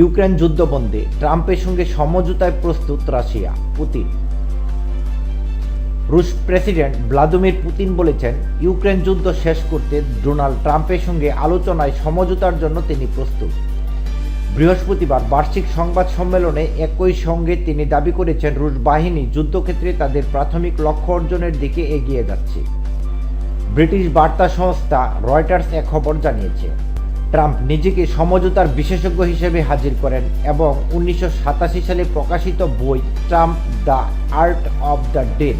Ukraine যুদ্ধবন্দে ট্রাম্পের সঙ্গে সমঝোতায় প্রস্তুত রাশিয়া, পুতিন। রুশ প্রেসিডেন্ট ভ্লাদিমির পুতিন বলেছেন, ইউক্রেন যুদ্ধ শেষ করতে ডোনাল্ড ট্রাম্পের সঙ্গে আলোচনায় সমঝোতার জন্য তিনি প্রস্তুত। বৃহস্পতিবার বার্ষিক সংবাদ সম্মেলনে একই সঙ্গে তিনি দাবি করেছেন, রুশ বাহিনী যুদ্ধক্ষেত্রে তাদের প্রাথমিক লক্ষ্য অর্জনের দিকে এগিয়ে যাচ্ছে। ব্রিটিশ বার্তা সংস্থা রয়টার্স এক খবর জানিয়েছে। ট্রাম্প নিজেকে সমঝোতার বিশেষজ্ঞ হিসেবে হাজির করেন এবং উনিশশো সাতাশি সালে প্রকাশিত বই Trump the art of the deal.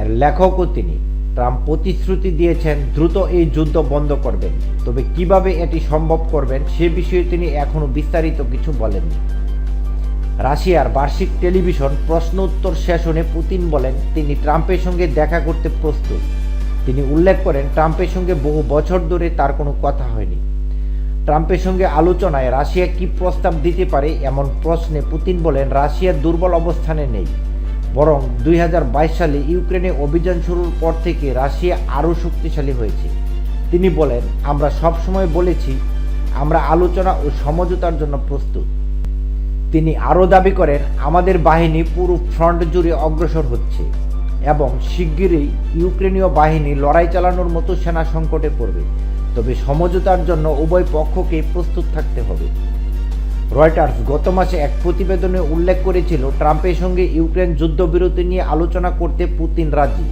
এর লেখকও তিনি। ট্রাম্প প্রতিশ্রুতি দিয়েছেন, দ্রুত এই যুদ্ধ বন্ধ করবেন। তবে কীভাবে এটি সম্ভব করবেন সে বিষয়ে তিনি এখনও বিস্তারিত কিছু বলেননি। রাশিয়ার বার্ষিক টেলিভিশন প্রশ্ন উত্তর সেশনে পুতিন বলেন, তিনি ট্রাম্পের সঙ্গে দেখা করতে প্রস্তুত। তিনি উল্লেখ করেন, ট্রাম্পের সঙ্গে বহু বছর ধরে তার কোনো কথা হয়নি। ট্রাম্পের সঙ্গে আলোচনায় রাশিয়া কি প্রস্তাব দিতে পারে এমন প্রশ্নে পুতিন বলেন, রাশিয়া দুর্বল অবস্থানে নেই। বরং দুই হাজার বাইশ সালে ইউক্রেনে অভিযান শুরুর পর থেকে রাশিয়া আরও শক্তিশালী হয়েছে। তিনি বলেন, আমরা সবসময় বলেছি, আমরা আলোচনা ও সমঝোতার জন্য প্রস্তুত। তিনি আরও দাবি করেন, আমাদের বাহিনী পুরো ফ্রন্ট জুড়ে অগ্রসর হচ্ছে। এবং শিগগিরই ইউক্রেনীয় বাহিনী লড়াই চালানোর মতো সেনা সংকটে পড়বে। তবে সমঝোতার জন্য উভয় পক্ষকেই প্রস্তুত থাকতে হবে। রয়টার্স গত মাসে এক প্রতিবেদনে উল্লেখ করেছিল, ট্রাম্পের সঙ্গে ইউক্রেন যুদ্ধবিরতি নিয়ে আলোচনা করতে পুতিন রাজি।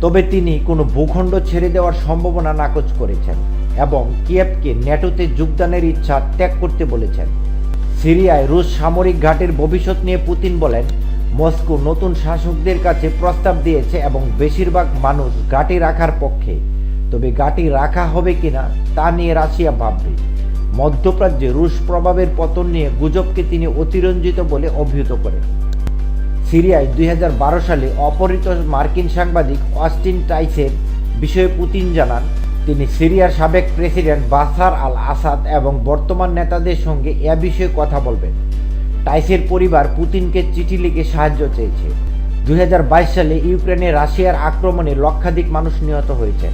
তবে তিনি কোনো ভূখণ্ড ছেড়ে দেওয়ার সম্ভাবনা নাকচ করেছেন এবং কিয়েভকে ন্যাটোতে যোগদানের ইচ্ছা ত্যাগ করতে বলেছেন। সিরিয়ায় রুশ সামরিক ঘাটের ভবিষ্যৎ নিয়ে পুতিন বলেন মস্কো নতুন শাসকদের কাছে প্রস্তাব দিয়েছে এবং বেশিরভাগ মানুষ ঘাঁটি রাখার পক্ষে। তবে ঘাঁটি রাখা হবে কিনা তা নিয়ে রাশিয়া ভাববে। মধ্যপ্রাচ্যে রুশ প্রভাবের পতন নিয়ে গুজবকে তিনি অতিরঞ্জিত বলে অভিহিত করেন। সিরিয়ায় দুই হাজার বারো সালে অপহৃত মার্কিন সাংবাদিক অস্টিন টাইসের বিষয়ে পুতিন জানান, তিনি সিরিয়ার সাবেক প্রেসিডেন্ট বাসার আল আসাদ এবং বর্তমান নেতাদের সঙ্গে এ বিষয়ে কথা বলবেন। টাইসের পরিবার পুতিনকে চিঠি লিখে সাহায্য চেয়েছে। দু হাজার বাইশ সালে ইউক্রেনে রাশিয়ার আক্রমণে লক্ষাধিক মানুষ নিহত হয়েছেন।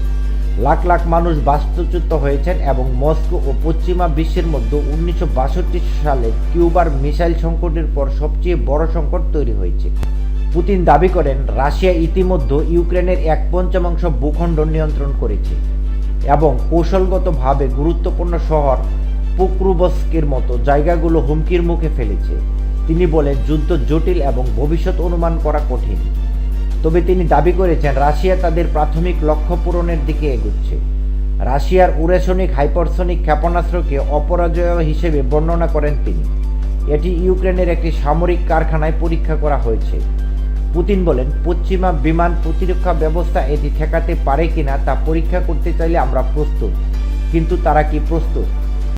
লাখ লাখ মানুষ বাস্তুচ্যুত হয়েছেন এবং মস্কো ও পশ্চিমা বিশ্বের মধ্যে উনিশশো বাষট্টি সালে কিউবার মিসাইল সংকটের পর সবচেয়ে বড় সংকট তৈরি হয়েছে। পুতিন দাবি করেন, রাশিয়া ইতিমধ্যে ইউক্রেনের এক পঞ্চমাংশ ভূখণ্ড নিয়ন্ত্রণ করেছে এবং কৌশলগতভাবে গুরুত্বপূর্ণ শহর পোক্রুবস্কের মতো জায়গাগুলো হুমকির মুখে ফেলেছে। তিনি বলেন, যুদ্ধ জটিল এবং ভবিষ্যৎ অনুমান করা কঠিন। তবে তিনি দাবি করেছেন, রাশিয়া তাদের প্রাথমিক লক্ষ্য পূরণের দিকে এগুচ্ছে। রাশিয়ার উরেসনিক হাইপারসনিক ক্ষেপণাস্ত্রকে অপরাজয় হিসেবে বর্ণনা করেন তিনি। এটি ইউক্রেনের একটি সামরিক কারখানায় পরীক্ষা করা হয়েছে। পুতিন বলেন, পশ্চিমা বিমান প্রতিরক্ষা ব্যবস্থা এটি ঠেকাতে পারে কিনা তা পরীক্ষা করতে চাইলে আমরা প্রস্তুত। কিন্তু তারা কি প্রস্তুত?